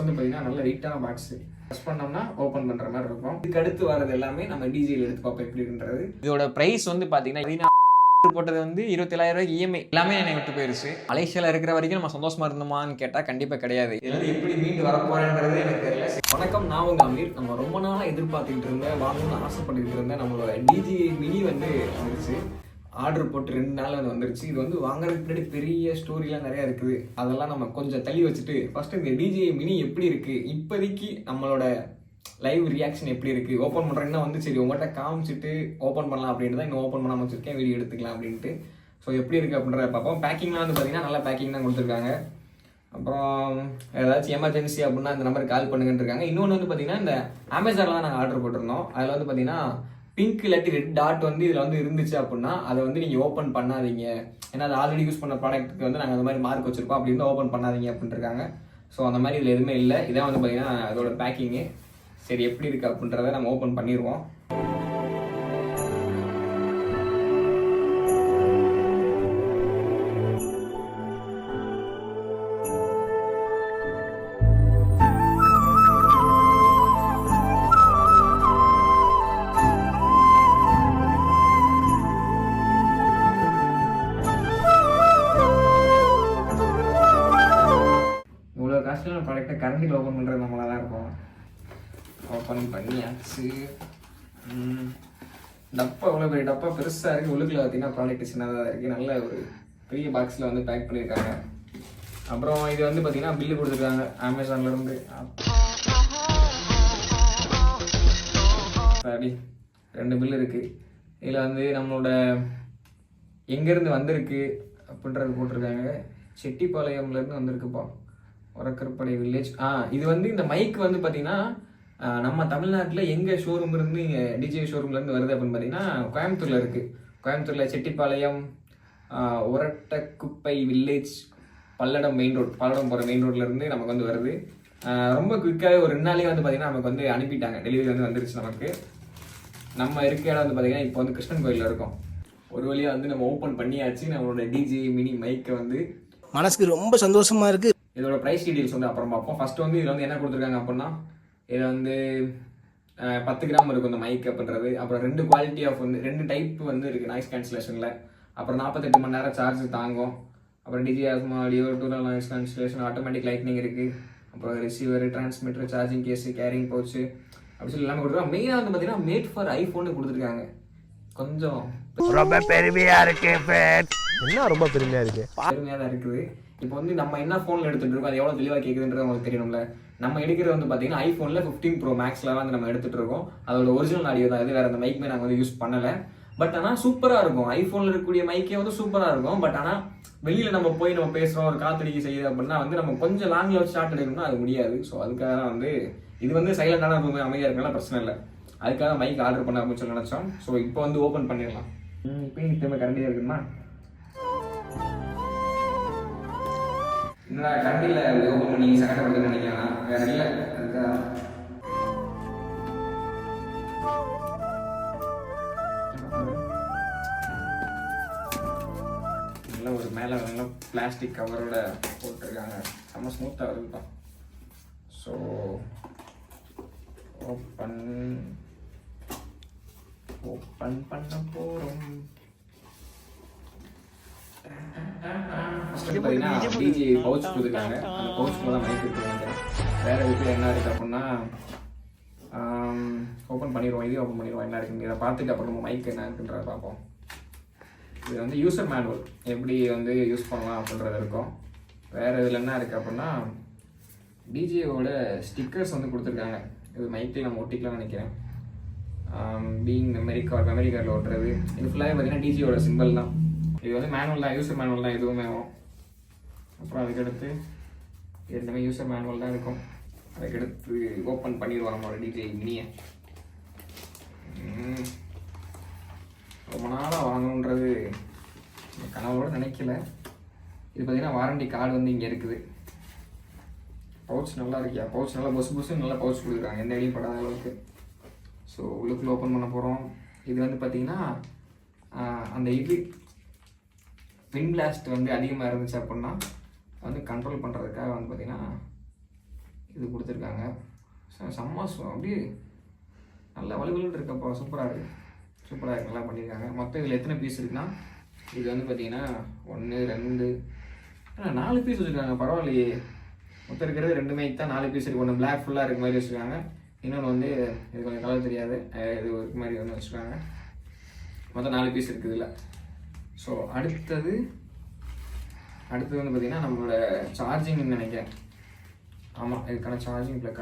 வந்து பார்த்தீங்கன்னா நல்ல வெயிட்டான பாக்ஸ் ப்ரெஸ் பண்ணோம்னா ஓப்பன் பண்ணுற மாதிரி இருக்கும். இதுக்கு அடுத்து வரது எல்லாமே நம்ம டிஜியில் எடுத்து பார்ப்போம் எப்படின்றது இதோட ப்ரைஸ் வந்து பார்த்தீங்கன்னா போட்டது வந்து இருபத்தேழாயிரம் ரூபாய் இஎம்ஐ எல்லாமே என்னை விட்டு போயிருச்சு. மலேசியாவில் இருக்கிற வரைக்கும் நம்ம சந்தோஷமா இருந்தோமான்னு கேட்டால் கண்டிப்பாக கிடையாது. இதுல எப்படி மீண்டு வரப்போறேன்றது எனக்கு தெரியல. வணக்கம் நான் உங்க அமீர். நம்ம ரொம்ப நாளாக எதிர்பார்த்துக்கிட்டு இருந்தேன் வாங்கணும்னு ஆசைப்பட்டுக்கிட்டு இருந்தேன். நம்மளோட டிஜி மினி வந்து வந்துருச்சு. ஆர்டர் போட்டு ரெண்டு நாள் அது வந்துருச்சு. இது வந்து வாங்குறதுக்கு முன்னாடி பெரிய ஸ்டோரிலாம் நிறையா இருக்குது. அதெல்லாம் நம்ம கொஞ்சம் தள்ளி வச்சுட்டு ஃபஸ்ட்டு இந்த டிஜே மினி எப்படி இருக்குது இப்போதைக்கு நம்மளோட லைவ் ரியாக்ஷன் எப்படி இருக்குது ஓப்பன் பண்றேன்னா வந்து சரி உங்கள்கிட்ட காமிச்சிட்டு ஓப்பன் பண்ணலாம் அப்படின்ட்டு தான் இன்னும் ஓப்பன் பண்ணாம வச்சுருக்கேன். வீடியோ எடுத்துக்கலாம் அப்படின்ட்டு. ஸோ எப்படி இருக்குது அப்படின்றத பார்ப்போம். பேக்கிங்லாம் வந்து பார்த்தீங்கன்னா நல்லா பேக்கிங் தான் கொடுத்துருக்காங்க. அப்புறம் ஏதாச்சும் எமர்ஜென்சி அப்படின்னா இந்த நம்பருக்கு கால் பண்ணுங்கன்னு இருக்காங்க. இன்னொன்று வந்து பார்த்தீங்கன்னா இந்த அமேசானில் தான் நாங்கள் ஆர்டர் போட்டிருந்தோம். அதில் வந்து பார்த்தீங்கன்னா பிங்க் இல்லாட்டி ரெட் டாட் வந்து இதில் வந்து இருந்துச்சு அப்படின்னா அதை வந்து நீங்கள் ஓப்பன் பண்ணாதீங்க. ஏன்னா அது ஆல்ரெடி யூஸ் பண்ண ப்ராடக்ட்டுக்கு வந்து நாங்கள் அந்த மாதிரி மார்க் வச்சிருக்கோம். அப்படி இருந்தால் ஓப்பன் பண்ணாதீங்க அப்படின்ட்டு இருக்காங்க ஸோ அந்த மாதிரி இதில் எதுவுமே இல்லை. இதான் வந்து பார்த்தீங்கன்னா அதோட பேக்கிங்கு சரி எப்படி இருக்குது அப்படின்றத நம்ம ஓப்பன் பண்ணிடுவோம் டப்பா இவ்வளோ பெரிய டப்பா பெருசாக இருக்குது உள்ளுக்குள்ள பார்த்தீங்கன்னா ப்ராடக்ட் சின்னதாக இருக்குது நல்ல ஒரு பெரிய பாக்ஸில் வந்து பேக் பண்ணியிருக்காங்க அப்புறம் இது வந்து பார்த்தீங்கன்னா பில்லு கொடுத்துருக்காங்க அமேசான்லேருந்து அப்படி ரெண்டு பில் இருக்குது இதில் வந்து நம்மளோட எங்கேருந்து வந்திருக்கு அப்படின்றது போட்டிருக்காங்க. செட்டிப்பாளையம்லேருந்து வந்திருக்குப்பா உரக்கற்படை வில்லேஜ் ஆ இது வந்து இந்த மைக் வந்து பார்த்தீங்கன்னா நம்ம தமிழ்நாட்டில் எங்கே ஷோரூம் இருந்து இங்கே டிஜே ஷோரூம்லேருந்து வருது அப்படின்னு பார்த்தீங்கன்னா கோயம்புத்தூரில் இருக்குது கோயம்புத்தூரில் Chettipalayam Urattakuppai village Palladam main road Palladam போகிற மெயின் ரோட்லேருந்து நமக்கு வந்து வருது. ரொம்ப குயிக்காகவே ஒரு ரெண்டு நாளே வந்து பார்த்தீங்கன்னா நமக்கு வந்து அனுப்பிட்டாங்க. டெலிவரி வந்து வந்துருச்சு நமக்கு. நம்ம இருக்க இடம் வந்து பார்த்தீங்கன்னா இப்போ வந்து கிருஷ்ணன் கோயிலில் இருக்கோம். ஒரு வழியாக வந்து நம்ம ஓப்பன் பண்ணியாச்சு. நம்மளோட டிஜே மினி மைக்கை வந்து மனசுக்கு ரொம்ப சந்தோஷமா இருக்கு. இதோட ப்ரைஸ் டீடைல்ஸ் வந்து அப்புறம் பார்ப்போம். ஃபர்ஸ்ட் வந்து இதில் வந்து என்ன கொடுத்துருக்காங்க அப்படின்னா இதில் வந்து பத்து கிராம் இருக்கும் இந்த மைக் அப்படின்றது. அப்புறம் ரெண்டு குவாலிட்டி ஆஃப் வந்து ரெண்டு டைப் வந்து இருக்குது நாய்ஸ் கேன்சலேஷனில் அப்புறம் நாற்பத்தெட்டு மணி நேரம் சார்ஜ் தாங்கும். அப்புறம் டிஜி ஆஸ்மா audio டூரல் noise cancellation automatic lightning இருக்குது அப்புறம் receiver transmitter charging case carrying pouch அப்படி சொல்லி எல்லாமே கொடுத்துருக்காங்க. மெயினாக வந்து பார்த்தீங்கன்னா மேட் ஃபார் ஐஃபோன்னு கொடுத்துருக்காங்க. கொஞ்சம் ரொம்ப பெருமையா இருக்கு என்ன ரொம்ப பெருமையா இருக்கு? பெருமையாக தான் இருக்குது. இப்போ வந்து நம்ம என்ன ஃபோனில் எடுத்துட்டு இருக்கோம்? அது எவ்வளோ தெளிவாக கேட்குதுன்றது உங்களுக்கு தெரியணும்ல. நம்ம எடுக்கிறது வந்து பார்த்தீங்கன்னா ஐஃபோனில் ஃபிஃப்டீன் ப்ரோ மேக்ஸில் வந்து நம்ம எடுத்துகிட்டு இருக்கோம். அதோட ஒரிஜினல் ஆடியோ தான் இது. வேறு அந்த மைக்குமே நாங்கள் வந்து யூஸ் பண்ணலை. பட் ஆனால் சூப்பராக இருக்கும். ஐஃபோனில் இருக்கக்கூடிய மைக்கே வந்து சூப்பராக இருக்கும். பட் ஆனால் வெளியில் நம்ம போய் நம்ம பேசுகிறோம் ஒரு காத்தடிக்க செய்யுது அப்படின்னா வந்து நம்ம கொஞ்சம் லாங்கில் வச்சு ஷார்ட் எடுக்கணும்னா அது முடியாது. ஸோ அதுக்காக தான் வந்து இது வந்து சைலண்டான ரூம் அமைதியாக இருக்கனால பிரச்சனை இல்லை. அதுக்காக மைக் ஆர்டர் பண்ண அப்படின்னு சொல்லி நினச்சோம். ஸோ இப்போ வந்து ஓப்பன் பண்ணிடலாம். இப்போ திரும்ப கரண்டியாக இருக்குமா? என்னடா கண்டியில் ஓப்பன் பண்ணி சங்கடப்படுதுன்னு நினைக்கலாம் வேற இல்லை அதுதான். நல்ல ஒரு மேலே நல்ல பிளாஸ்டிக் கவரோட போட்டிருக்காங்க. செம்ம ஸ்மூத்தாக இருக்குப்பா ஸோ ஓப்பன் ஓப்பன் பண்ண போகிறோம் டிஜி பவுச் கொடுத்துருக்காங்க அந்த பவுச்சுக்குள்ள தான் மைக் இருக்கு நினைக்கிறேன் வேற வீட்டில் என்ன இருக்கு அப்படின்னா ஓப்பன் பண்ணிடுவோம் இதையும் ஓப்பன் பண்ணிடுவோம் என்ன இருக்குன்னு இதை பார்த்துட்டு அப்புறம் மைக் என்ன இருக்குன்றத பார்ப்போம். இது வந்து யூசர் மேனுவல் எப்படி வந்து யூஸ் பண்ணலாம் அப்படின்றது இருக்கும். வேறு இதில் என்ன இருக்குது அப்படின்னா டிஜேவோட ஸ்டிக்கர்ஸ் வந்து கொடுத்துருக்காங்க. இது மைக்கில் நம்ம ஒட்டிக்கலாம்னு நினைக்கிறேன். பீங் மெமரி கார்டு மெமரி கார்டில் ஒட்டுறது. இது ஃபுல்லாகவே பார்த்தீங்கன்னா டிஜியோட சிம்பிள் தான். இது வந்து மேனுவல் தான் யூசர் மேனுவல் தான் எதுவுமே அப்புறம் அதுக்கடுத்து எல்லாமே யூசர் மேனுவல் தான் இருக்கும். அதுக்கடுத்து ஓப்பன் பண்ணிடுவோம் நம்மளோட டீட்டெயில் மினியை ரொம்ப நாளாக வாங்கணுன்றது என் கனவோட நினைக்கல. இது பார்த்தீங்கன்னா வாரண்டி கார்டு வந்து இங்கே இருக்குது. பவுச் நல்லா இருக்கியா? பவுச் நல்லா பொசு பொசு நல்லா பவுச் கொடுக்குறாங்க. எந்த அடியும் படாத அளவுக்கு. ஸோ உள்ளுக்குள்ளே ஓப்பன் பண்ண போகிறோம் இது வந்து பார்த்திங்கன்னா அந்த இது ஸ்பின் பிளாஸ்ட் வந்து அதிகமாக இருந்துச்சு அப்படின்னா வந்து கண்ட்ரோல் பண்ணுறதுக்காக வந்து பார்த்திங்கன்னா இது கொடுத்துருக்காங்க. செ- செம்ம அப்படியே நல்லா வலுவலுன்னு இருக்கப்போ சூப்பராக இருக்குது சூப்பராக இருக்கு நல்லா பண்ணியிருக்காங்க மொத்தம் இதில் எத்தனை பீஸ் இருக்குன்னா இது வந்து பார்த்தீங்கன்னா ஒன்று ரெண்டு நாலு பீஸ் வச்சுருக்காங்க. பரவாயில்லையே. மொத்தம் இருக்கிறது ரெண்டுமே தான் நாலு பீஸ் இருக்குது ஒன்று பிளாக் ஃபுல்லாக இருக்க மாதிரி வச்சுருக்காங்க. இன்னொன்று வந்து இது கொஞ்சம் கலர் தெரியாது. இது ஒரு மாதிரி ஒன்று வச்சுருக்காங்க. மொத்தம் நாலு பீஸ் இருக்குது இதில். ஸோ அடுத்தது அடுத்தது வந்து பார்த்தீங்கன்னா நம்மளோட சார்ஜிங்னு நினைக்கிறேன். ஆமாம் இதுக்கான சார்ஜிங் ப்ளக்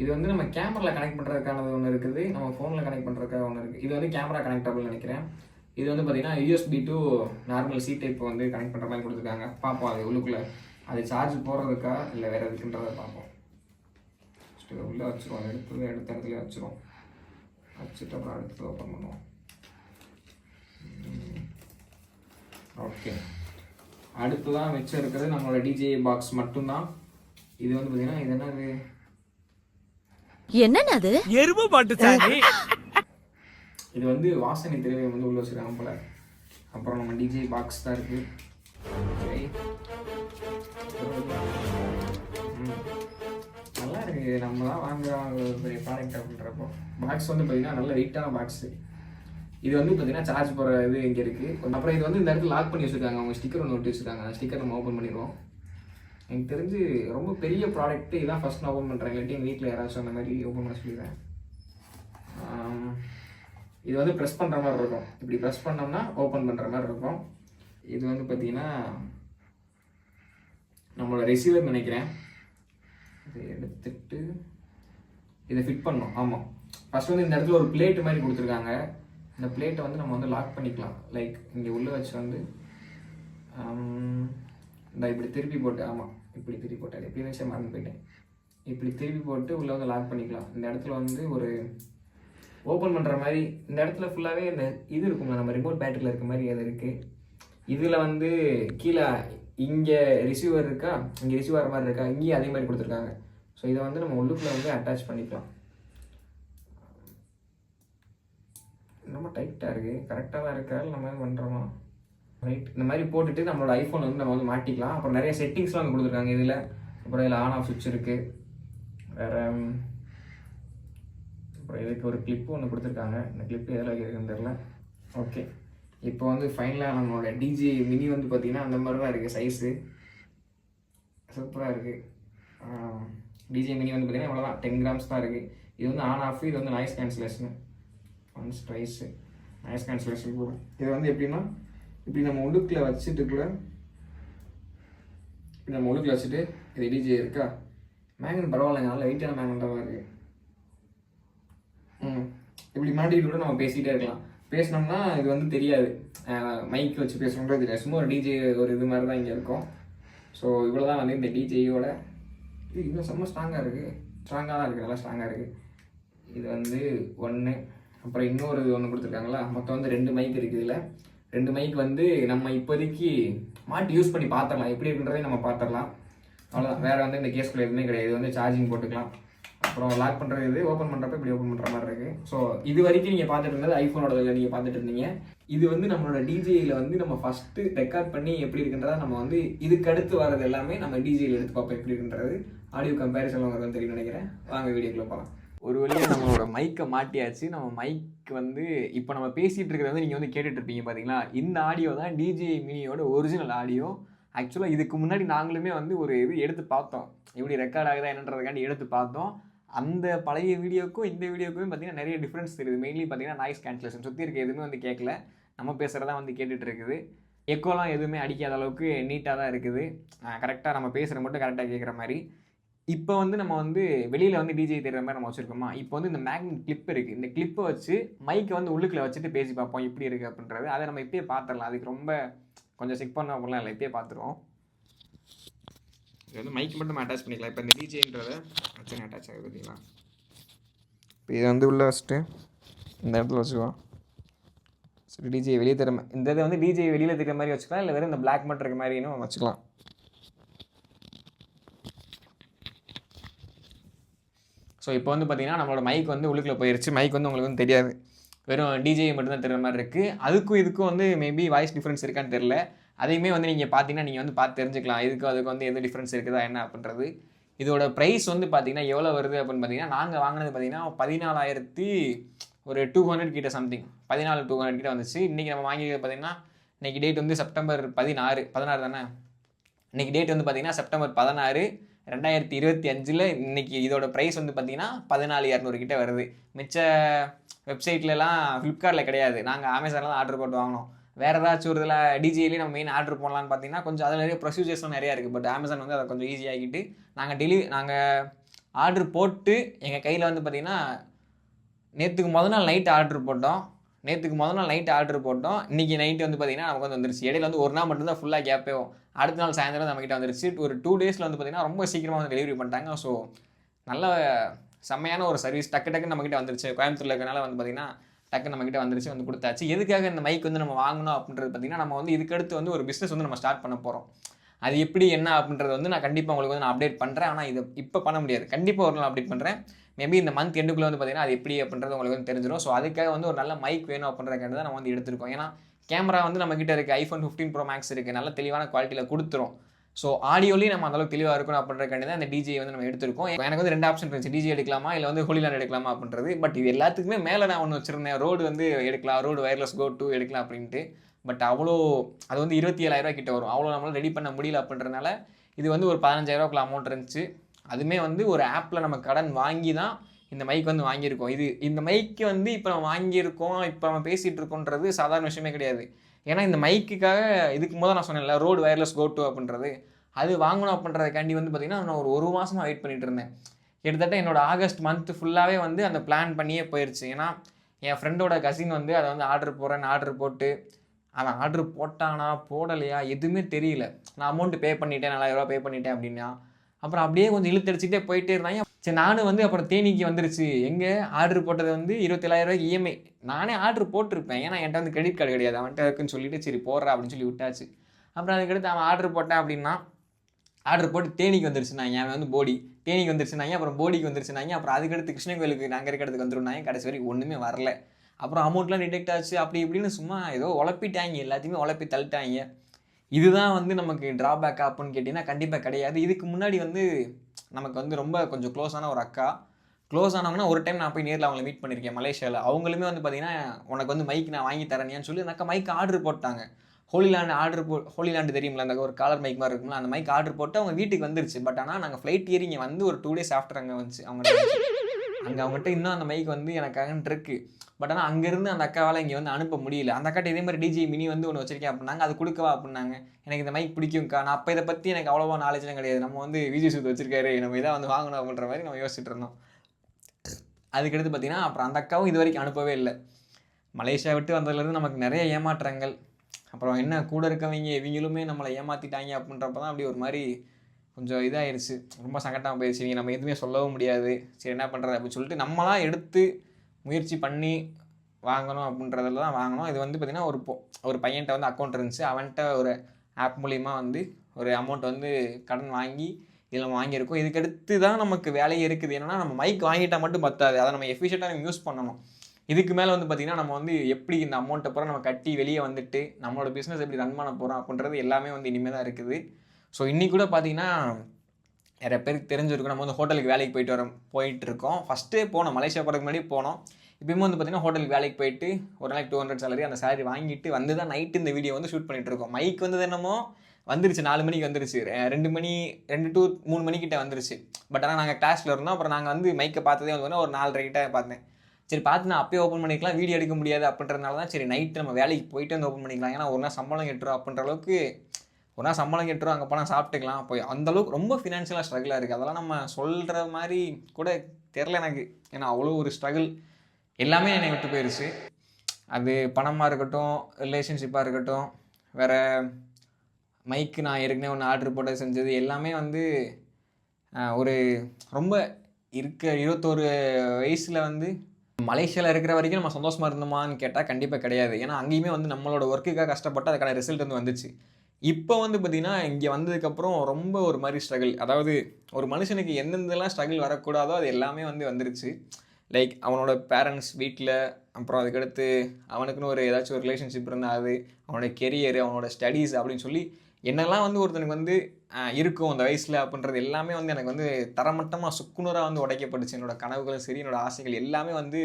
இது வந்து நம்ம கேமரால கனெக்ட் பண்ணுறதுக்கானது ஒன்று இருக்குது. நம்ம ஃபோனில் கனெக்ட் பண்ணுறதுக்காக ஒன்று இருக்குது இது வந்து கேமரா கனெக்டபிள் நினைக்கிறேன். இது வந்து பார்த்திங்கன்னா USB to normal C type வந்து கனெக்ட் பண்ணுற மாதிரி கொடுத்துருக்காங்க. பார்ப்போம் அது உள்ளுக்குள்ளே. அது சார்ஜ் போடுறதுக்கா இல்லை வேறு எதுக்குன்றதை பார்ப்போம். உள்ளே வச்சுருவோம். எடுத்து எடுத்த இடத்துல வச்சுருவோம். வச்சுட்டு அப்புறம் அடுத்து ஓப்பன் பண்ணுவோம் ஓகே அடுத்ததான் மிச்சம் இருக்கிறது நம்மளோட டிஜே பாக்ஸ் மட்டும்தான். இது வந்து பார்த்தீங்கன்னா இது என்னது? என்னன்னு அது? எருமை மாட்டு சாணி இது வந்து வாசனை திரவியம் வந்து உள்ள வச்சிருக்காங்க போல. அப்புறம் நம்ம டிஜே பாக்ஸ் தான் இருக்கு. இது நம்ம தான் வாங்குறோம் ஒரு பெரிய ப்ராடக்ட் அப்படின்றப்போ பாக்ஸ் வந்து பார்த்தீங்கன்னா நல்ல வெயிட்டான பாக்ஸ் இது வந்து பார்த்தீங்கன்னா சார்ஜ் போகிற இது இங்கே இருக்குது அப்புறம் இது வந்து இந்த இடத்துல லாக் பண்ணி வச்சுருக்காங்க. அவங்க ஸ்டிக்கர் ஒன்று ஒட்டி வச்சுருக்காங்க. அந்த ஸ்டிக்கர் நம்ம ஓப்பன் பண்ணிடுவோம். எனக்கு தெரிஞ்சு ரொம்ப பெரிய ப்ராடக்ட் இதான் ஃபர்ஸ்ட் நான் ஓப்பன் பண்ணுறேன் இல்லாட்டி எங்கள் வீட்டில் யாராச்சும் அந்த மாதிரி ஓப்பன் பண்ண சொல்லிடுறேன் இது வந்து ப்ரெஸ் பண்ணுற மாதிரி இருக்கும். இப்படி ப்ரெஸ் பண்ணோம்னா ஓப்பன் பண்ணுற மாதிரி இருக்கும். இது வந்து பார்த்தீங்கன்னா நம்மளோட ரிசீவர் நினைக்கிறேன். இதை எடுத்துட்டு இதை ஃபிட் பண்ணணும். ஆமாம் ஃபஸ்ட் வந்து இந்த இடத்துல ஒரு பிளேட் மாதிரி கொடுத்துருக்காங்க. இந்த பிளேட்டை வந்து நம்ம வந்து லாக் பண்ணிக்கலாம். லைக் இங்கே உள்ளே வச்சு வந்து um, நான் இந்த இப்படி திருப்பி போட்டு ஆமாம் இப்படி திருப்பி போட்டேன் எப்படி வச்சே மறந்து போயிட்டேன். இப்படி திருப்பி போட்டு உள்ளே வந்து லாக் பண்ணிக்கலாம். இந்த இடத்துல வந்து ஒரு ஓப்பன் பண்ணுற மாதிரி இந்த இடத்துல ஃபுல்லாகவே இந்த இது இருக்கும்ல நம்ம ரிமோட் பேட்டரியில் இருக்க மாதிரி அது இருக்குது இதில் வந்து கீழே இங்கே ரிசீவர் இருக்கா? இங்கே ரிசீவர் மாதிரி இருக்கா? இங்கேயும் அதே மாதிரி கொடுத்துருக்காங்க. ஸோ இதை வந்து நம்ம உள்ளுக்குள்ளே வந்து அட்டாச் பண்ணிக்கலாம். ரொம்ப டைட்டாக இருக்குது கரெக்டாக தான் இருக்கா நம்ம பண்ணுறோமா ரைட் இந்த மாதிரி போட்டுட்டு நம்மளோட ஐஃபோன் வந்து நம்ம வந்து மாட்டிக்கலாம். அப்புறம் நிறைய செட்டிங்ஸ்லாம் வந்து கொடுத்துருக்காங்க இதில். அப்புறம் இதில் ஆன் ஆஃப் சுவிட்ச் இருக்குது வேறு அப்புறம் இதுக்கு ஒரு கிளிப்பு ஒன்று கொடுத்துருக்காங்க. இந்த கிளிப்பு எதில் வைக்கிறதுன்னு தெரில ஓகே இப்போ வந்து ஃபைனலாக நம்மளோட டிஜே மினி வந்து பார்த்திங்கன்னா அந்த மாதிரி தான் இருக்குது சைஸு சூப்பராக இருக்குது டிஜே மினி வந்து பார்த்திங்கன்னா அவ்வளோதான் டென் கிராம்ஸ் தான் இருக்குது இது வந்து ஆன் ஆஃப் இது வந்து noise cancellation once price noise cancellation கூட. இது வந்து எப்படின்னா இப்படி நம்ம உடுக்கில் வச்சுட்டுக்குள்ள இப்படி நம்ம உடுக்கில் வச்சுட்டு இது டிஜே இருக்கா? மேங்கன் பரவாயில்லைங்க. நல்ல வெயிட்டான மேங்கன் தான் இருக்குது ம். இப்படி மாட்டிக்கிட்டு கூட நம்ம பேசிகிட்டே இருக்கலாம். பேசினோம்னா இது வந்து தெரியாது. மைக் வச்சு பேசணுன்றது தெரியாது. சும்மா ஒரு டிஜே ஒரு இது மாதிரி தான் இங்கே இருக்கும். ஸோ இவ்வளோ தான் வந்து இந்த டிஜேயோட இது இன்னும் செம்ம ஸ்ட்ராங்காக இருக்குது ஸ்ட்ராங்காக தான் இருக்குது நல்லா ஸ்ட்ராங்காக இருக்குது இது வந்து ஒன்று அப்புறம் இன்னொரு ஒன்று கொடுத்துருக்காங்களா மொத்தம் வந்து ரெண்டு மைக் இருக்குது இதில். ரெண்டு மைக் வந்து நம்ம இப்போதைக்கு மாட்டி யூஸ் பண்ணி பார்த்துடலாம். எப்படி இருக்குன்றதையும் நம்ம பார்த்துடலாம். அவ்வளோதான் வேறு வந்து இந்த கேஸ்குள்ள எதுவுமே கிடையாது. இது வந்து சார்ஜிங் போட்டுக்கலாம். அப்புறம் லாக் பண்ணுறது இது ஓப்பன் பண்ணுறப்ப இப்படி ஓப்பன் பண்ணுற மாதிரி இருக்குது ஸோ இது வரைக்கும் நீங்கள் பார்த்துட்டு இருந்தது ஐஃபோனோட நீங்கள் பார்த்துட்டு இருந்தீங்க. இது வந்து நம்மளோட டிஜேயில் வந்து நம்ம ஃபஸ்ட்டு ரெக்கார்ட் பண்ணி எப்படி இருக்குன்றதா நம்ம வந்து இதுக்கு அடுத்து வர்றது எல்லாமே நம்ம டிஜேயில் எடுத்து பார்ப்போம் எப்படி இருக்குன்றது. ஆடியோ கம்பேரிசன் உங்களுக்கு தெரியும் நினைக்கிறேன். வாங்க வீடியோக்குள்ளே போகலாம் ஒரு வழியாக நம்மளோட மைக்கை மாட்டியாச்சு. நம்ம மைக் வந்து இப்போ நம்ம பேசிகிட்டு இருக்கிறத வந்து நீங்கள் வந்து கேட்டுட்ருப்பீங்க பார்த்தீங்களா இந்த ஆடியோ தான் டிஜே மினியோட ஒரிஜினல் ஆடியோ ஆக்சுவலாக இதுக்கு முன்னாடி நாங்களுமே வந்து ஒரு இது எடுத்து பார்த்தோம். எப்படி ரெக்கார்ட் ஆகுதா என்னன்றதுக்காண்டி எடுத்து பார்த்தோம். அந்த பழைய வீடியோக்கும் இந்த வீடியோக்குமே பார்த்தீங்கன்னா நிறைய டிஃப்ரென்ஸ் தெரியுது. மெயின்லி பார்த்தீங்கன்னா நாய்ஸ் கேன்சலேஷன் சுற்றி இருக்க எதுவுமே வந்து கேட்கல நம்ம பேசுகிறதா வந்து கேட்டுட்டு இருக்குது. எக்கோலாம் எதுவுமே அடிக்காத அளவுக்கு நீட்டாக தான் இருக்குது. கரெக்டாக நம்ம பேசுகிற மட்டும் கரெக்டாக கேட்குற மாதிரி. இப்போ வந்து நம்ம வந்து வெளியில் வந்து டிஜே தெரியுற மாதிரி நம்ம வச்சுருக்கோமா? இப்போ வந்து இந்த மேக்னெட் கிளிப் இருக்குது இந்த கிளிப்பை வச்சு மைக்கை வந்து உள்ளுக்குள்ளே வச்சுட்டு பேசி பார்ப்போம். எப்படி இருக்குது அப்படின்றது. அதை நம்ம இப்பயே பார்த்துடலாம் அதுக்கு ரொம்ப கொஞ்சம் செக் பண்ண அப்படிலாம் இல்லை. இப்பயே பார்த்துருவோம் இது வந்து மைக் மட்டும் அட்டாச் பண்ணிக்கலாம். இப்போ இந்த டிஜேன்றதை வச்சு அட்டாச் ஆகுது பார்த்தீங்களா இப்போ இதை வந்து உள்ளே வச்சுட்டு இந்த இடத்துல வச்சுக்குவோம். சரி டிஜே வெளியே தர இந்த இதை வந்து டிஜே வெளியில் இருக்கிற மாதிரி வச்சுக்கலாம் இல்லை வெறும் இந்த பிளாக் மட்டும் இருக்க மாதிரினும் வச்சுக்கலாம். ஸோ இப்போ வந்து பார்த்தீங்கன்னா நம்மளோட மைக் வந்து உள்ளுக்குள்ளே போயிருச்சு. மைக் வந்து உங்களுக்கு வந்து தெரியாது. வெறும் டிஜே மட்டும்தான் தெரிகிற மாதிரி இருக்குது அதுக்கும் இதுக்கும் வந்து மேபி வாய்ஸ் டிஃப்ரென்ஸ் இருக்கான்னு தெரில அதையுமே வந்து நீங்கள் பார்த்தீங்கன்னா நீங்கள் வந்து பார்த்து தெரிஞ்சுக்கலாம். இதுக்கும் அதுக்கு வந்து எந்த டிஃப்ரென்ஸ் இருக்குதா என்ன அப்படின்றது. இதோட ப்ரைஸ் வந்து பார்த்தீங்கன்னா எவ்வளோ வருது அப்படின்னு பார்த்தீங்கன்னா நாங்கள் வாங்கினது பார்த்தீங்கன்னா பதினாலாயிரத்தி ஒரு டூ ஹண்ட்ரட் கிட்ட சம்திங் பதினாலு டூ ஹண்ட்ரட் கிட்ட வந்துச்சு. இன்றைக்கி நம்ம வாங்கியது பார்த்தீங்கன்னா இன்றைக்கி டேட் வந்து செப்டம்பர் பதினாறு பதினாறு தானே? இன்றைக்கி டேட் வந்து பார்த்தீங்கன்னா செப்டம்பர் பதினாறு ரெண்டாயிரத்தி இருபத்தி அஞ்சில் இன்னைக்கு இதோட ப்ரைஸ் வந்து பார்த்தீங்கன்னா பதினாலு இரநூறு கிட்ட வருது. மிச்ச வெப்சைட்லலாம் ஃப்ளிப்கார்ட்டில் கிடையாது. நாங்கள் அமேசானில் தான் ஆர்டர் போட்டு வாங்கினோம். வேறு ஏதாச்சும் ஒரு இதில் டிஜிஏலேயே நம்ம மெயின் ஆர்டர் போடலான்னு பார்த்தீங்கன்னா கொஞ்சம் அதில் நிறைய ப்ரொசீஜர்ஸ்லாம் நிறையா இருக்குது பட் அமேசான் வந்து அதை கொஞ்சம் ஈஸியாகிட்டு நாங்கள் டெலிவரி நாங்கள் ஆர்டர் போட்டு எங்கள் கையில் வந்து பார்த்தீங்கன்னா நேற்றுக்கு முதல் நாள் நைட் ஆர்டர் போட்டோம். நேற்றுக்கு முதல் நாள் நைட் ஆர்டர் போட்டோம். இன்றைக்கி நைட்டு வந்து பார்த்தீங்கன்னா நமக்கு வந்து வந்துருச்சு. இடையில வந்து ஒரு நாள் மட்டும்தான் ஃபுல்லாக கேப்பே அடுத்த நாள் சாயந்தரம் நம்மக்கிட்ட வந்துருச்சு. ஒரு டூ டேஸில் வந்து பார்த்தீங்கன்னா ரொம்ப சீக்கிரமாக வந்து டெலிவரி பண்ணிட்டாங்க. ஸோ நல்ல செம்மையான ஒரு சர்வீஸ் டக்கு டக்குன்னு நம்மக்கிட்ட வந்துருச்சு. கோயம்புத்தூரில் இருக்கனால வந்து பார்த்தீங்கன்னா டக்கு நம்மக்கிட்ட வந்துருச்சு வந்து கொடுத்தாச்சு. எதுக்காக இந்த மைக் வந்து நம்ம வாங்கணும் அப்படின்றது பார்த்தீங்கன்னா நம்ம வந்து இதுக்கடுத்து வந்து ஒரு பிஸ்னஸ் வந்து நம்ம ஸ்டார்ட் பண்ண போகிறோம் அது எப்படி என்ன அப்படின்றது வந்து நான் கண்டிப்பாக உங்களுக்கு வந்து நான் அப்டேட் பண்ணுறேன் ஆனால் இதை இப்போ பண்ண முடியாது. கண்டிப்பாக ஒரு நாள் அப்டேட் பண்ணுறேன் மேபி இந்த மந்த் எண்டுக்குள்ளே வந்து பார்த்தீங்கன்னா அது எப்படி அப்படின்றது உங்களுக்கு வந்து தெரிஞ்சிடும் ஸோ அதுக்காக வந்து ஒரு நல்ல மைக் வேணும் அப்படின்றதுக்காக தான் நம்ம வந்து எடுத்திருக்கோம். ஏன்னா கேமரா வந்து நம்மக்கிட்ட இருக்குது ஐஃபோன் ஃபிஃப்டீன் ப்ரோ மேக்ஸ் இருக்குது நல்ல தெளிவான குவாலிட்டியில் கொடுத்துரும். ஸோ ஆடியோலையும் நம்ம அந்தளவுக்கு தெளிவாக இருக்கணும் அப்படின்றக்காண்டி தான் இந்த டிஜே வந்து நம்ம எடுத்திருக்கோம். எனக்கு வந்து ரெண்டு ஆப்ஷன் இருந்துச்சு. டிஜே எடுக்கலாமா? இல்லை வந்து ஹோலிலாண்ட் எடுக்கலாமா அப்படின்றது. பட் இது எல்லாத்துக்குமே மேலே நான் ஒன்று வச்சுருந்தேன். ரோடு வந்து எடுக்கலாம். ரோடு வயர்லெஸ் கோ டூ எடுக்கலாம் அப்படின்ட்டு. பட் அவ்வளோ அது வந்து இருபத்தி ஏழாயிரரூவா கிட்ட வரும். அவ்வளோ நம்மளால் ரெடி பண்ண முடியல அப்படின்றனால இது வந்து ஒரு பதினஞ்சாயிரரூவாக்குள்ள அமௌண்ட் இருந்துச்சு. அதுவுமே வந்து ஒரு ஆப்பில் நம்ம கடன் வாங்கி தான் இந்த மைக் வந்து வாங்கியிருக்கோம். இது இந்த மைக்கு வந்து இப்போ நம்ம வாங்கியிருக்கோம். இப்போ நம்ம பேசிகிட்டு இருக்கோன்றது சாதாரண விஷயமே கிடையாது. ஏன்னா இந்த மைக்குக்காக இதுக்கு முதல் நான் சொன்னேன்ல ரோடு வயர்லெஸ் கோ டூ அப்படின்றது. அது வாங்கணும் அப்படின்றதுக்காண்டி வந்து பார்த்திங்கன்னா நான் ஒரு ஒரு மாதமாக வெயிட் பண்ணிட்டு இருந்தேன். கிட்டத்தட்ட என்னோட ஆகஸ்ட் மந்த் ஃபுல்லாகவே வந்து அந்த பிளான் பண்ணியே போயிடுச்சு ஏன்னா என் ஃப்ரெண்டோட கசின் வந்து அதை வந்து ஆர்டர் போடுறேன்னு ஆர்டர் போட்டு அவன் ஆர்டர் போட்டானா போடலையா எதுவுமே தெரியல. நான் அமௌண்ட் பே பண்ணிட்டேன் நாலாயிரரூவா பே பண்ணிட்டேன் அப்படின்னா. அப்புறம் அப்படியே கொஞ்சம் இழுத்தடிச்சுட்டே போயிட்டே இருந்தாங்க சரி நானும் வந்து அப்புறம் தேனிக்கு வந்துருச்சு. எங்கே? ஆர்டர் போட்டது வந்து இருபத்தேழாயிரம் ரூபாய்க்கு இஎம்ஐ நானே ஆர்டர் போட்டிருப்பேன். ஏன்னா என்கிட்ட வந்து கிரெடிட் கார்டு கிடையாது. அவன்கிட்ட இருக்குன்னு சொல்லிட்டு சரி போடுறா அப்படின்னு சொல்லி விட்டாச்சு. அப்புறம் அதுக்கடுத்து அவன் ஆர்டர் போட்டேன் அப்படின்னா ஆர்டர் போட்டு தேனிக்கு வந்துருச்சுனாங்க அவன் வந்து போடி. தேனிக்கு வந்துருச்சுனாங்க அப்புறம் போடிக்கு வந்துருச்சுனாங்க அப்புறம் அதுக்கடுத்து கிருஷ்ண கோயிலுக்கு நாங்கள் இருக்கிறதுக்கு வந்துருந்தாங்க கடைசி வரைக்கும் ஒன்றுமே வரல. அப்புறம் அமௌண்ட்லாம் டிடெக்ட் ஆச்சு. அப்படி இப்படின்னு சும்மா ஏதோ உழப்பிட்டாங்க. எல்லாத்தையுமே உழப்பி தள்ளிட்டாங்க. இதுதான் வந்து நமக்கு ட்ராபேக் ஆப்புன்னு கேட்டிங்கன்னா கண்டிப்பாக கிடையாது. இதுக்கு முன்னாடி வந்து நமக்கு வந்து ரொம்ப கொஞ்சம் க்ளோஸான ஒரு அக்கா. க்ளோஸ் ஆனவங்கன்னா ஒரு டைம் நான் போய் நேரில் அவங்களை மீட் பண்ணியிருக்கேன் மலேசியாவில் அவங்களுமே வந்து பார்த்தீங்கன்னா உனக்கு வந்து மைக் நான் வாங்கி தரேனியான்னு சொல்லி அந்த அக்கா மைக் ஆர்டர் போட்டாங்க. ஹோலிலாண்டு ஆர்டர் போ ஹோலிலாண்டு தெரியுமில்ல அந்த ஒரு காலர் மைக் மாதிரி இருக்கும்ல அந்த மைக் ஆர்டர் போட்டு அவங்க வீட்டுக்கு வந்துருச்சு. பட் ஆனால் நாங்கள் ஃப்ளைட் ஏறி இங்கே வந்து ஒரு டூ டேஸ் ஆஃப்டர் அங்கே வந்துச்சு அவங்க அங்கே அவங்ககிட்ட இன்னும் அந்த மைக் வந்து எனக்காகன்ட்டு இருக்கு. பட் ஆனால் அங்கேருந்து அந்த அக்காவால் இங்கே வந்து அனுப்ப முடியல. அந்த அக்காட்ட இதே மாதிரி டிஜி மினி வந்து ஒன்று வச்சிருக்கேன் அப்படின்னாங்க. அது கொடுக்கவா அப்படின்னாங்க. எனக்கு இந்த மைக் பிடிக்கும்க்கா. நான் அப்போ இதை பற்றி எனக்கு அவ்வளோவா நாலேஜ்லாம் கிடையாது. நம்ம வந்து விஜய் சுத் வச்சிருக்காரு. நம்ம இதை வந்து வாங்கணும் அப்படின்ற மாதிரி நம்ம யோசிச்சுட்டு இருந்தோம். அதுக்கடுத்து பார்த்தீங்கன்னா அப்புறம் அந்த அக்காவும் இது வரைக்கும் அனுப்பவே இல்லை. மலேசியா விட்டு வந்ததுலேருந்து நமக்கு நிறைய ஏமாற்றங்கள். அப்புறம் என்ன கூட இருக்கவங்க இவங்களுமே நம்மளை ஏமாற்றிட்டாங்க அப்படின்றப்ப தான் அப்படி ஒரு மாதிரி கொஞ்சம் இதாகிடுச்சு ரொம்ப சங்கட்டமாக போயிடுச்சு நீங்கள் நம்ம எதுவுமே சொல்லவும் முடியாது. சரி என்ன பண்ணுறது அப்படின்னு சொல்லிட்டு நம்மளாம் எடுத்து முயற்சி பண்ணி வாங்கணும் அப்படின்றதுல தான் வாங்கணும் இது வந்து பார்த்திங்கன்னா ஒரு பொ- ஒரு பையன்கிட்ட வந்து அக்கௌண்ட் இருந்துச்சு. அவன்கிட்ட ஒரு ஆப் மூலிமா வந்து ஒரு அமௌண்ட் வந்து கடன் வாங்கி இதில் வாங்கியிருக்கோம். இதுக்கடுத்து தான் நமக்கு வேலையே இருக்குது. என்னென்னா நம்ம மைக் வாங்கிட்டால் மட்டும் பத்தாது. அதை நம்ம எஃபிஷியண்ட்டாக நம்ம யூஸ் பண்ணணும். இதுக்கு மேலே வந்து பார்த்திங்கன்னா நம்ம வந்து எப்படி இந்த அமௌண்ட்டை பூரா நம்ம கட்டி வெளியே வந்துட்டு நம்மளோட பிஸ்னஸ் எப்படி ரன் பண்ண போகிறோம் அப்படின்றது எல்லாமே வந்து இனிமேல் தான் இருக்குது. ஸோ இன்றைக்கி கூட பார்த்தீங்கன்னா நிறைய பேருக்கு தெரிஞ்சிருக்கும் நம்ம வந்து ஹோட்டலுக்கு வேலைக்கு போயிட்டு வரோம் போயிட்டு இருக்கோம் ஃபஸ்ட்டே போனோம். மலேசியா போகிறதுக்கு முன்னாடி போனோம். இப்போயுமே வந்து பார்த்தீங்கன்னா ஹோட்டலுக்கு வேலைக்கு போயிட்டு ஒரு நாளைக்கு டூ ஹண்ட்ரட் சேலரி அந்த சேலரி வாங்கிட்டு வந்து தான் நைட்டு இந்த வீடியோ வந்து ஷூட் பண்ணிகிட்டு இருக்கோம் மைக் வந்தது என்னமோ வந்துருச்சு. நாலு மணிக்கு வந்துருச்சு. ரெண்டு மணி ரெண்டு டு மூணு மணிக்கிட்ட வந்துருச்சு. பட் ஆனால் நாங்கள் கிளாஸில் இருந்தோம். அப்புறம் நாங்கள் வந்து மைக்கை பார்த்ததே வந்து ஒரு நாலரை கிட்ட பார்த்தேன். சரி பார்த்து நான் அப்பயே ஓப்பன் பண்ணிக்கலாம். வீடியோ எடுக்க முடியாது அப்படின்றதுனால தான் சரி நைட்டு நம்ம வேலைக்கு போயிட்டு வந்து ஓப்பன் பண்ணிக்கலாம். ஏன்னா ஒரு நாள் சம்பளம் கட்டுறோம் அப்படின்ற அளவுக்கு ஒரு நாள் சம்பளம் கெட்டுரும் அங்கே போனால் சாப்பிட்டுக்கலாம். போய் அந்தளவுக்கு ரொம்ப ஃபினான்ஷியலாக ஸ்ட்ரகிளாக இருக்குது அதெல்லாம் நம்ம சொல்கிற மாதிரி கூட தெரில எனக்கு. ஏன்னா அவ்வளோ ஒரு ஸ்ட்ரகிள் எல்லாமே என்னை விட்டு போயிடுச்சு அது பணமாக இருக்கட்டும் ரிலேஷன்ஷிப்பாக இருக்கட்டும் வேறு மைக்கு நான் ஏற்கனவே ஒன்று ஆர்டர் போட்டு செஞ்சது எல்லாமே வந்து ஒரு ரொம்ப இருக்க இருபத்தோரு வயசில் வந்து மலேசியாவில் இருக்கிற வரைக்கும் நம்ம சந்தோஷமாக இருந்தோமான்னு கேட்டால் கண்டிப்பாக கிடையாது. ஏன்னா அங்கேயுமே வந்து நம்மளோட ஒர்க்குக்காக கஷ்டப்பட்டு அதுக்கான ரிசல்ட் வந்து வந்துச்சு. இப்போ வந்து பார்த்திங்கன்னா இங்கே வந்ததுக்கப்புறம் ரொம்ப ஒரு மாதிரி ஸ்ட்ரகிள் அதாவது ஒரு மனுஷனுக்கு எந்தெந்தெல்லாம் ஸ்ட்ரகிள் வரக்கூடாதோ அது எல்லாமே வந்து வந்துருச்சு. லைக் அவனோட பேரண்ட்ஸ் வீட்டில் அப்புறம் அதுக்கடுத்து அவனுக்குன்னு ஒரு ஏதாச்சும் ஒரு ரிலேஷன்ஷிப் இருந்தால் அது அவனோட கெரியர் அவனோட ஸ்டடீஸ் அப்படின்னு சொல்லி என்னெல்லாம் வந்து ஒருத்தனுக்கு வந்து இருக்கும் அந்த வயசில் அப்படின்றது எல்லாமே வந்து எனக்கு வந்து தரமட்டமாக சுக்குநூறாக வந்து உடைக்கப்பட்டுச்சு. என்னோட கனவுகளும் சரி என்னோட ஆசைகள் எல்லாமே வந்து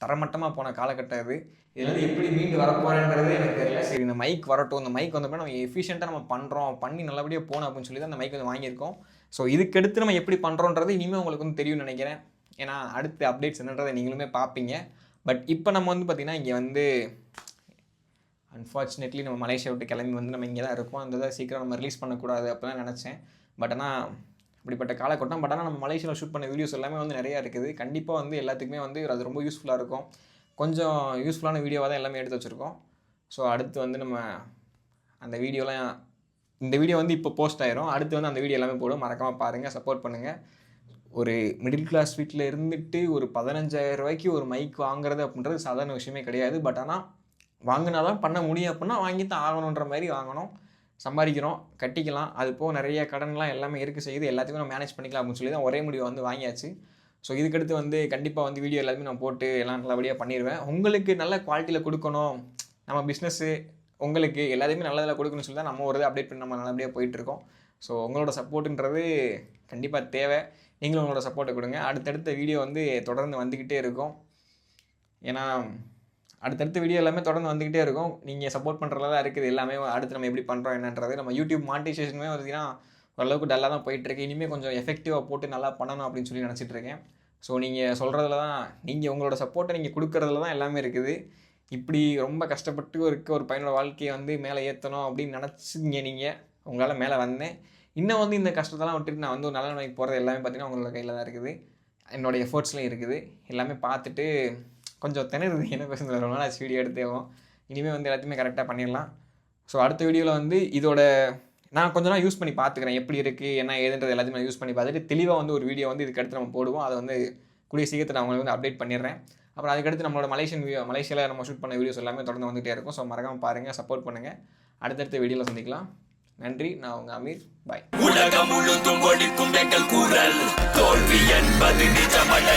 தரமட்டமாக போன காலகட்டம் இது இதுலேருந்து எப்படி மீண்டு வரப்போறேன்றது எனக்கு தெரியல. சரி மைக் வரட்டும். இந்த மைக் வந்தப்போ நம்ம எஃபிஷியண்ட்டாக நம்ம பண்ணுறோம் பண்ணி நல்லபடியாக போகணும் அப்படின்னு சொல்லி தான் அந்த மைக் வந்து வாங்கியிருக்கோம். ஸோ இதுக்கடுத்து நம்ம எப்படி பண்ணுறோன்றது இனிமேல் உங்களுக்கு வந்து தெரியும்னு நினைக்கிறேன். ஏன்னா அடுத்த அப்டேட்ஸ் என்னன்றதை நீங்களுமே பார்ப்பீங்க. பட் இப்போ நம்ம வந்து பார்த்திங்கன்னா இங்கே வந்து அன்ஃபார்ச்சுனேட்லி நம்ம மலேசியா விட்டு கிளம்பி வந்து நம்ம இங்கே தான் இருக்கோம். அந்த இதை சீக்கிரம் நம்ம ரிலீஸ் பண்ணக்கூடாது அப்படிலாம் நினச்சேன். பட் ஆனால் அப்படிப்பட்ட காலகட்டம். பட் ஆனால் நம்ம மலேசியாவில் ஷூட் பண்ண வீடியோஸ் எல்லாமே வந்து நிறையா இருக்குது. கண்டிப்பாக வந்து எல்லாத்துக்குமே வந்து அது ரொம்ப யூஸ்ஃபுல்லாக இருக்கும். கொஞ்சம் யூஸ்ஃபுல்லான வீடியோவாக தான் எல்லாமே எடுத்து வச்சுருக்கோம். ஸோ அடுத்து வந்து நம்ம அந்த வீடியோலாம் இந்த வீடியோ வந்து இப்போ போஸ்ட் ஆயிரும். அடுத்து வந்து அந்த வீடியோ எல்லாமே போடும். மறக்காமல் பாருங்கள் சப்போர்ட் பண்ணுங்கள் ஒரு மிடில் கிளாஸ் வீட்டில் இருந்துட்டு ஒரு பதினஞ்சாயிரம் ரூபாய்க்கு ஒரு மைக் வாங்குறது அப்படின்றது சாதாரண விஷயமே கிடையாது. பட் ஆனால் வாங்கினா தான் பண்ண முடியும் அப்படின்னா வாங்கி தான் ஆகணுன்ற மாதிரி வாங்கணும். சம்பாதிக்கிறோம் கட்டிக்கலாம். அது போக நிறைய கடன்லாம் எல்லாமே இருக்குது செய்யுது எல்லாத்தையும் நம்ம மேனேஜ் பண்ணிக்கலாம் அப்படின்னு சொல்லி தான் ஒரே முடிவை வந்து வாங்கியாச்சு. ஸோ இதுக்கடுத்து வந்து கண்டிப்பாக வந்து வீடியோ எல்லாத்தையுமே நான் போட்டு எல்லாம் நல்லபடியாக பண்ணிடுவேன் உங்களுக்கு நல்ல குவாலிட்டியில் கொடுக்கணும். நம்ம பிஸ்னஸ்ஸு உங்களுக்கு எல்லாத்தையுமே நல்லதில் கொடுக்கணும்னு சொல்லி தான் நம்ம ஒரு அப்டேட் பண்ணி நம்ம நல்லபடியாக போயிட்டுருக்கோம். ஸோ உங்களோட சப்போர்ட்டுன்றது கண்டிப்பாக தேவை. நீங்களும் உங்களோட சப்போர்ட்டை கொடுங்க. அடுத்தடுத்த வீடியோ வந்து தொடர்ந்து வந்துக்கிட்டே இருக்கும். ஏன்னா அடுத்தடுத்த வீடியோ எல்லாமே தொடர்ந்து வந்துக்கிட்டே இருக்கும். நீங்கள் சப்போர்ட் பண்ணுறதுல தான் இருக்குது. எல்லாமே அடுத்து நம்ம எப்படி பண்ணுறோம் என்னன்றது நம்ம யூடியூப் மானிட்டைசேஷனுமே பார்த்தீங்கன்னா ஓரளவுக்கு டல்லாக தான் போயிட்டுருக்கு. இனிமேல் கொஞ்சம் எஃபெக்டிவாக போட்டு நல்லா பண்ணணும் அப்படின்னு சொல்லி நினச்சிட்ருக்கேன் ஸோ நீங்கள் சொல்கிறதுல தான் நீங்கள் உங்களோட சப்போர்ட்டை நீங்கள் கொடுக்கறதுல தான் எல்லாமே இருக்குது. இப்படி ரொம்ப கஷ்டப்பட்டு இருக்க ஒரு பையனோட வாழ்க்கையை வந்து மேலே ஏற்றணும் அப்படின்னு நினச்சிங்க நீங்கள் உங்களால் மேலே வந்தேன். இன்னும் வந்து இந்த கஷ்டத்தெல்லாம் விட்டுட்டு நான் வந்து ஒரு நல்ல நிலைக்கு போகிறது எல்லாமே பார்த்தீங்கன்னா உங்களோட கையில் தான் இருக்குது. என்னோடய எஃபர்ட்ஸ்லையும் இருக்குது. எல்லாமே பார்த்துட்டு கொஞ்சம் திணறுது. என்ன பேசுறது? ரொம்ப நாள் வீடியோ எடுத்தேவோம். இனிமேல் வந்து எல்லாத்தையுமே கரெக்டாக பண்ணிடலாம். ஸோ அடுத்த வீடியோவில் வந்து இதோட நான் கொஞ்ச நாள் யூஸ் பண்ணி பார்த்துக்கிறேன். எப்படி இருக்குது என்ன ஏதுன்றது எல்லாத்தையுமே யூஸ் பண்ணி பார்த்துட்டு தெளிவாக வந்து ஒரு வீடியோ வந்து இதுக்கு அடுத்து நம்ம போடுவோம். அதை வந்து கூடிய சீக்கிரத்தில் நான் வந்து அப்டேட் பண்ணிடுறேன். அப்புறம் அதுக்கடுத்து நம்மளோட மலேசியன் வீடியோ மலேசியாவில் நம்ம ஷூட் பண்ண வீடியோஸ் எல்லாமே தொடர்ந்து வந்துகிட்டே இருக்கும். ஸோ மறக்காமல் பாருங்கள் சப்போர்ட் பண்ணுங்கள் அடுத்தடுத்த வீடியோவில் சந்திக்கலாம். நன்றி. நான் உங்கள் அமீர். பாய் உலகம் முழுதும் ஒழிக்கும் எங்கள் குரல் தோல்வி என்பது நிஜமல்ல